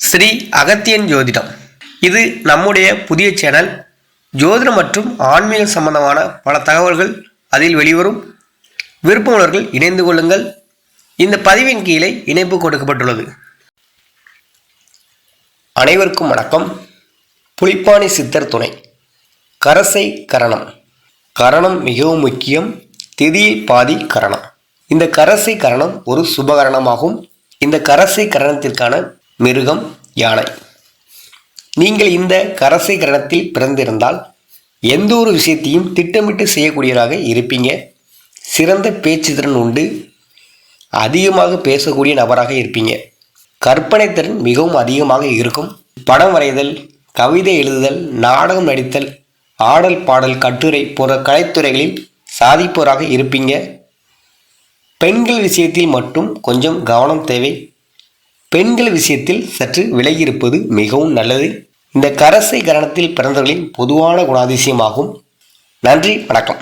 ஸ்ரீ அகத்தியன் ஜோதிடம். இது நம்முடைய புதிய சேனல் ஜோதிடம் மற்றும் ஆன்மீக சம்பந்தமான பல தகவல்கள் அதில் வெளிவரும். விருப்பமுள்ளவர்கள் இணைந்து கொள்ளுங்கள். இந்த பதிவின் கீழே இணைப்பு கொடுக்கப்பட்டுள்ளது. அனைவருக்கும் வணக்கம். புலிப்பாணி சித்தர் துணை. கரசை கரணம். கரணம் மிகவும் முக்கியம். திதியை பாதி கரணம். இந்த கரசை கரணம் ஒரு சுபகரணமாகும். இந்த கரசை கரணத்திற்கான மிருகம் யானை. நீங்கள் இந்த கரசை கிரணத்தில் பிறந்திருந்தால் எந்த ஒரு விஷயத்தையும் திட்டமிட்டு செய்யக்கூடியவராக இருப்பீங்க. சிறந்த பேச்சு திறன் உண்டு. அதிகமாக பேசக்கூடிய நபராக இருப்பீங்க. கற்பனை திறன் மிகவும் அதிகமாக இருக்கும். படம் வரைதல் கவிதை எழுதுதல் நாடகம் நடித்தல் ஆடல் பாடல் கட்டுரை போன்ற கலைத்துறைகளில் சாதிப்பவராக இருப்பீங்க. பெண்கள் விஷயத்தில் மட்டும் கொஞ்சம் கவனம் தேவை. பெண்கள் விஷயத்தில் சற்று விலகியிருப்பது மிகவும் நல்லது. இந்த கரசை கரணத்தில் பிறந்தவர்களின் பொதுவான குணாதிசயமாகும். நன்றி வணக்கம்.